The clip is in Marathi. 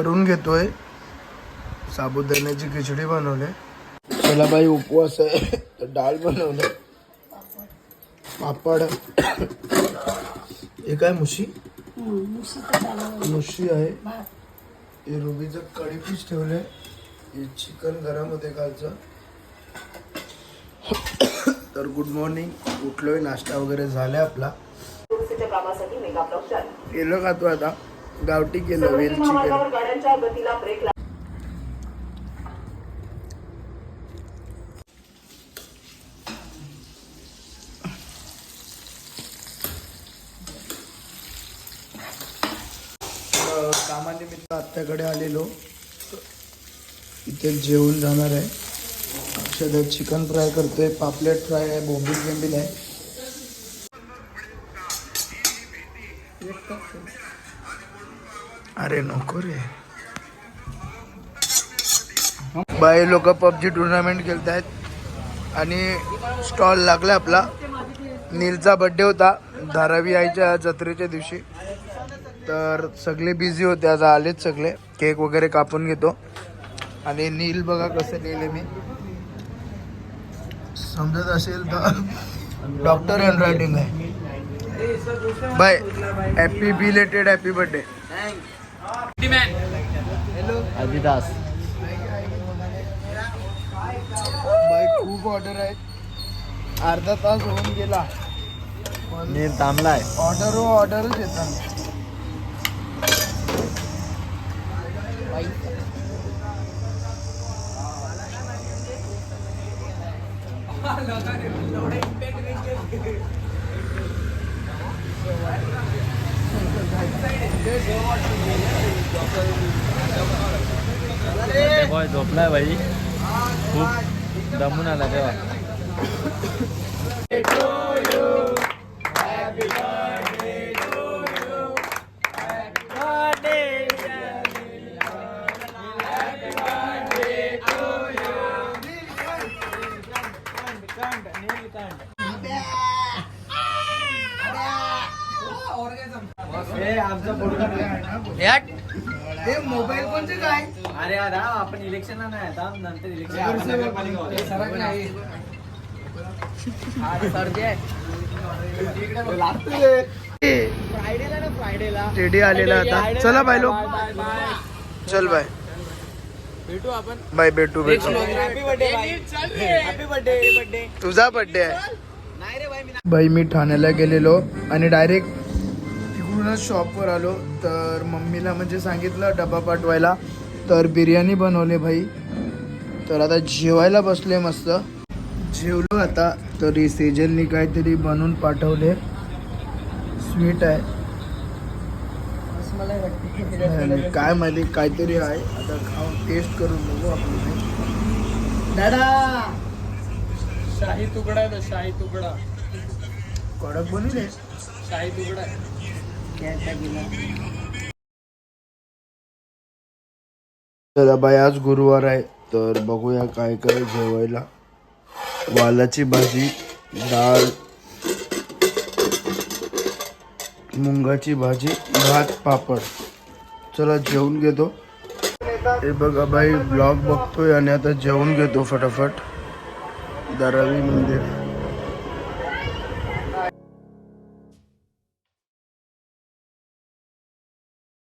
करून घेतोय. साबुदाण्याची खिचडी बनवले. चला बाई उपवास आहे. तर डाळ बनवले. पापड. हे काय मुशी? मुशी आहे. हे रुबीचं कढी पीस ठेवले हे चिकन घरामध्ये घालचं तर गुड मॉर्निंग उठलोय नाश्ता वगैरे झालाय आपला. का तू आता? गावठी केलं वेलची केलं कामानिमित्त आत्याकडे आलेलो. इथे जेवून जाणार आहे. अक्षर चिकन फ्राय करतोय. पापलेट फ्राय आहे. बोंबील गेंबील आहे. अरे नको रे. बाई लोक पबजी टुर्नामेंट खेळत आहेत आणि स्टॉल लागला आपला. नीलचा बड्डे होता. धारावी आईच्या जत्रेच्या दिवशी. तर सगळे बिझी होते. आज आलेच सगळे. केक वगैरे कापून घेतो. आणि नील बघा कसं लिहिले मी. समजत असेल तर डॉक्टर हँड रायटिंग आहे. Bye happy belated happy birthday Ajidas bye खूप ऑर्डर आहेत. अर्धा तास होऊन गेला. नील थांबलाय. ऑर्डर हो ऑर्डरच येतात. बॉय झोपलाय भाई खूप दमून आला तेव्हा. हे मोबाईल कोणते काय? अरे अरे आपण इलेक्शनला नाही आता नंतर इलेक्शन टेडी आलेला आता. चला बाय लो चल बाय. भेटू आपण. बाय भेटू भेटू. Happy birthday happy birthday birthday तुझा बर्थडे आहे. नाही रे भाई मी बाई मी ठाण्याला गेलेलो आणि डायरेक्ट तिकडूनच शॉपवर आलो तर मम्मीला म्हणजे सांगितलं डबा पाठवायला. तर बिर्याणी बनवले भाई. तर आता जेवायला बसले मस्त. जेवलो आता तरी सेजलनी काहीतरी बनवून पाठवले. स्वीट आहे. काय माहिती काहीतरी आहे. आता खाऊन टेस्ट करून बघू आपण दादा! शाही तुकडा आहे शाही तुकडा. कडक बनवले. शाही तुकडा बाई आज गुरुवार आहे तर बघूया काय काय जेवायला. वालाची भाजी डाळ मुंगाची भाजी भात पापड. चला जेवून घेतो. हे बघा बाई ब्लॉग बघतोय आणि आता जेवून घेतो फटाफट. धारावी मंदिर.